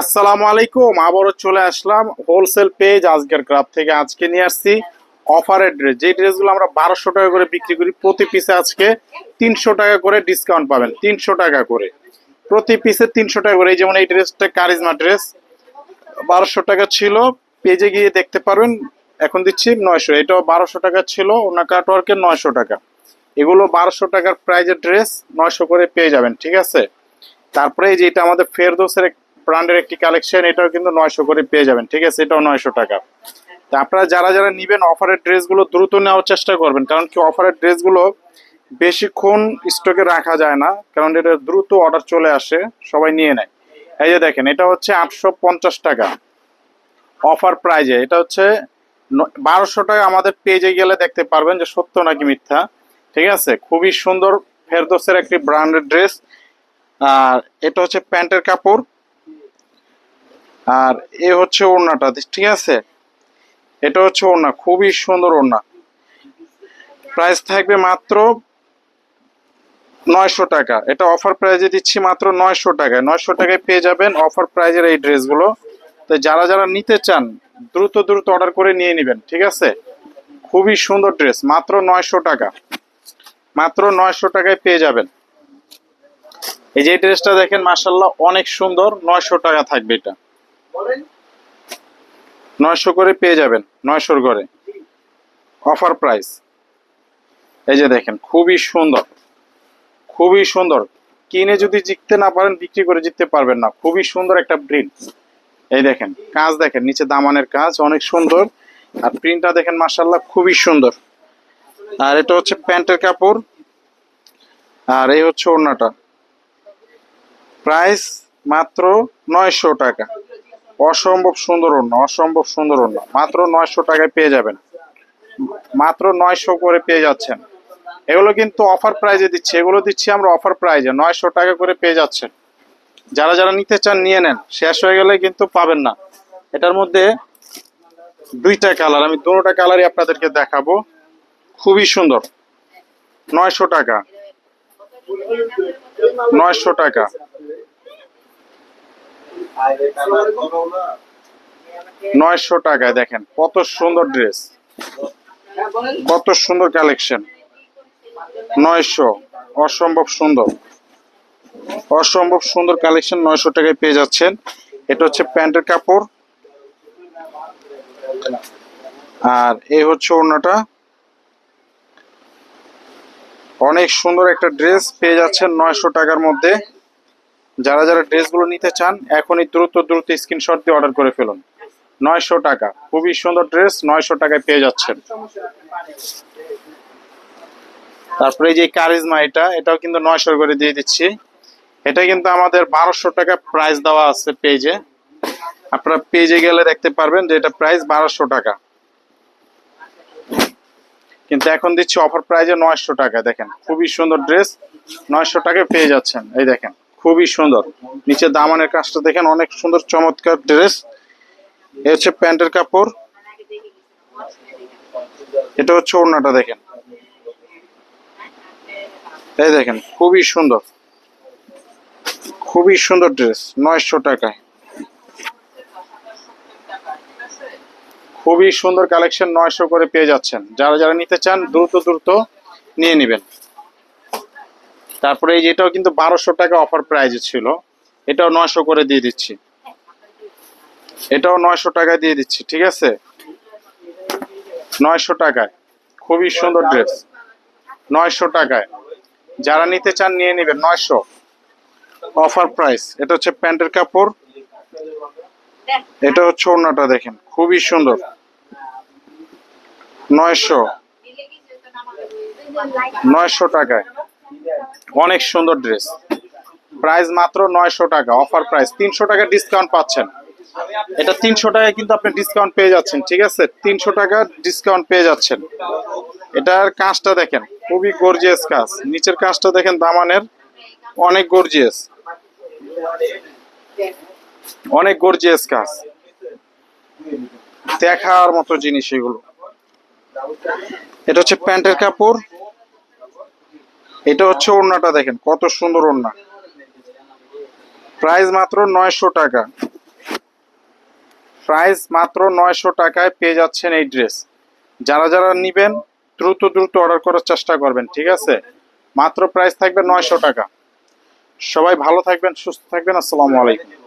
আসসালামু আলাইকুম। আবারও চলে আসলাম হোলসেল পেজ আজকের ক্রাফ থেকে। আজকে নিয়ে আসছি অফারের ড্রেস যে ড্রেসগুলো আমরা বারোশো টাকা করে বিক্রি করি প্রতি পিসে আজকে তিনশো টাকা করে ডিসকাউন্ট পাবেন। তিনশো টাকা করে। প্রতি পিসে তিনশো টাকা করে। এই যেমন এই ড্রেসটা কারিজমা ড্রেস বারোশো টাকা ছিল। পেজে গিয়ে দেখতে পারবেন। এখন দিচ্ছি নয়শো। এটাও বারোশো টাকা ছিল। ওনা কাটওয়ার্কের নয়শো টাকা। এগুলো বারোশো টাকার প্রাইজের ড্রেস নয়শো করে পেয়ে যাবেন। ঠিক আছে? তারপরে এই যে এটা আমাদের ফেরদোসের ব্র্যান্ডের একটি কালেকশন এটাও কিন্তু নয়শো করে পেয়ে যাবেন, ঠিক আছে? এটাও নয়শো টাকা। তা আপনারা যারা যারা নিবেন অফারের ড্রেসগুলো দ্রুত নেওয়ার চেষ্টা করবেন, কারণ কি অফারের ড্রেসগুলো বেশিক্ষণ স্টকে রাখা যায় না, কারণ এটা দ্রুত অর্ডার চলে আসে, সবাই নিয়ে নেয়। এই যে দেখেন, এটা হচ্ছে আটশো পঞ্চাশ টাকা অফার প্রাইজে এটা হচ্ছে বারোশো টাকা আমাদের পেজে গেলে দেখতে পারবেন যে সত্য নাকি মিথ্যা, ঠিক আছে? খুবই সুন্দর ফেরদোসের একটি ব্র্যান্ডের ড্রেস আর এটা হচ্ছে প্যান্টের কাপড়। আর এ হচ্ছে ওড়নাটা, ঠিক আছে? এটা হচ্ছে ওড়না, খুবই সুন্দর ওড়না। প্রাইস থাকবে মাত্র নয়শো টাকা। এটা অফার প্রাইজে দিচ্ছি মাত্র নয়শো টাকায়। নয়শো টাকায় পেয়ে যাবেন অফার প্রাইজের এই ড্রেসগুলো। তো যারা যারা নিতে চান, দ্রুত দ্রুত অর্ডার করে নিয়ে নেবেন, ঠিক আছে? খুবই সুন্দর ড্রেস, মাত্র নয়শো টাকা। মাত্র নয়শো টাকায় পেয়ে যাবেন। এই যে ড্রেসটা দেখেন মাসাল্লাহ অনেক সুন্দর, নয়শো টাকা থাকবে এটা। নয়শো করে পেয়ে যাবেন, নয়শোর ঘরে। Offer price. এই যে দেখেন, খুবই সুন্দর। খুবই সুন্দর। কিনে যদি জিততে না পারেন, বিক্রি করে জিততে পারবেন না। খুবই সুন্দর একটা প্রিন্ট এই দেখেন, কাজ দেখেন, নিচে দামানের কাজ, অনেক সুন্দর। আর প্রিন্টটা দেখেন মাসাল্লাহ খুবই সুন্দর। আর এটা হচ্ছে প্যান্টের কাপড়। আর এই হচ্ছে ওড়নাটা। প্রাইস মাত্র নয়শো টাকা। অসম্ভব সুন্দর ওড়না, অসম্ভব সুন্দর ওড়না। মাত্র নয়শো টাকায় পেয়ে যাবেন। মাত্র নয়শো করে পেয়ে যাচ্ছেন। এগুলো কিন্তু অফার প্রাইজে দিচ্ছি। এগুলো দিচ্ছি আমরা অফার প্রাইজে নয়শো টাকা করে পেয়ে যাচ্ছেন। যারা যারা নিতে চান, নিয়ে নেন। শেষ হয়ে গেলে কিন্তু পাবেন না। এটার মধ্যে দুইটা কালার আমি দুটোটা কালারই আপনাদেরকে দেখাবো। খুবই সুন্দর। নয়শো টাকা। নয়শো টাকা। নয়শো টাকায় দেখেন, কত সুন্দর ড্রেস কত সুন্দর কালেকশন নয়শো, অসম্ভব সুন্দর। অসম্ভব সুন্দর কালেকশন নয়শো টাকায় পেয়ে যাচ্ছেন। এটা হচ্ছে প্যান্টের কাপড়। আর এই হচ্ছে ওড়নাটা। অনেক সুন্দর একটা ড্রেস পেয়ে যাচ্ছেন নয়শো টাকার মধ্যে। যারা যারা ড্রেসগুলো নিতে চান, এখনই দ্রুত দ্রুত স্ক্রিনশট দিয়ে অর্ডার করে ফেলুন। নয়শো টাকা। খুবই সুন্দর ড্রেস, নয়শো টাকায় পেয়ে যাচ্ছেন। তারপরে এই যে কারিজমা এটা, এটাও কিন্তু নয়শো করে দিয়ে দিচ্ছি। এটা কিন্তু আমাদের বারোশো টাকা প্রাইস দেওয়া আছে পেজে আপনারা পেজে গেলে দেখতে পারবেন যে এটা প্রাইস বারোশো টাকা। কিন্তু এখন দিচ্ছি অফার প্রাইজে নয়শো টাকা, দেখেন। খুবই সুন্দর ড্রেস, নয়শো টাকায় পেয়ে যাচ্ছেন। এই দেখেন। খুবই সুন্দর। নিচে দামানের কাজটা দেখেন, অনেক সুন্দর চমৎকার ড্রেস। এ হচ্ছে প্যান্টের কাপড়। এটা হচ্ছে ওড়নাটা দেখেন। এই দেখেন, খুবই সুন্দর। খুবই সুন্দর ড্রেস, নয়শো টাকায়। খুবই সুন্দর কালেকশন নয়শো করে পেয়ে যাচ্ছেন। যারা যারা নিতে চান, দ্রুত দ্রুত নিয়ে নেবেন। তারপরে এই যেটাও কিন্তু বারোশো টাকা অফার প্রাইজে ছিল। এটাও নয়শো করে দিয়ে দিচ্ছি। এটাও নয়শো টাকায় দিয়ে দিচ্ছি, ঠিক আছে? নয়শো টাকায়। খুবই সুন্দর ড্রেস নয়শো টাকায়। যারা নিতে চান নিয়ে নেবেন নয়শো। অফার প্রাইস এটা হচ্ছে প্যান্টের কাপড়। এটা হচ্ছে ওড়নাটা দেখেন, খুবই সুন্দর। নয়শো। নয়শো টাকায়। অনেক সুন্দর ড্রেস প্রাইস মাত্র নয়শো টাকা অফার প্রাইস তিনশো টাকা ডিসকাউন্ট পাচ্ছেন। এটা তিনশো টাকায় কিন্তু আপনি ডিসকাউন্ট পেয়ে যাচ্ছেন, ঠিক আছে? তিনশো টাকা ডিসকাউন্ট পেয়ে যাচ্ছেন। এটার কাজটা দেখেন, খুবই গর্জিয়াস কাজ। নিচের কাজটা দেখেন, দামানের। অনেক গর্জিয়াস অনেক গর্জিয়াস কাজ। দেখার মতো জিনিস এগুলো। এটা হচ্ছে প্যান্টের কাপড়। এটা হচ্ছে ওড়নাটা দেখেন, কত সুন্দর ওড়না। প্রাইস মাত্র নয়শো টাকা। প্রাইস মাত্র নয়শো টাকায় পেয়ে যাচ্ছেন এই ড্রেস। যারা যারা নিবেন, দ্রুত দ্রুত অর্ডার করার চেষ্টা করবেন, ঠিক আছে? মাত্র প্রাইস থাকবে নয়শো টাকা। সবাই ভালো থাকবেন, সুস্থ থাকবেন, আসসালামু আলাইকুম।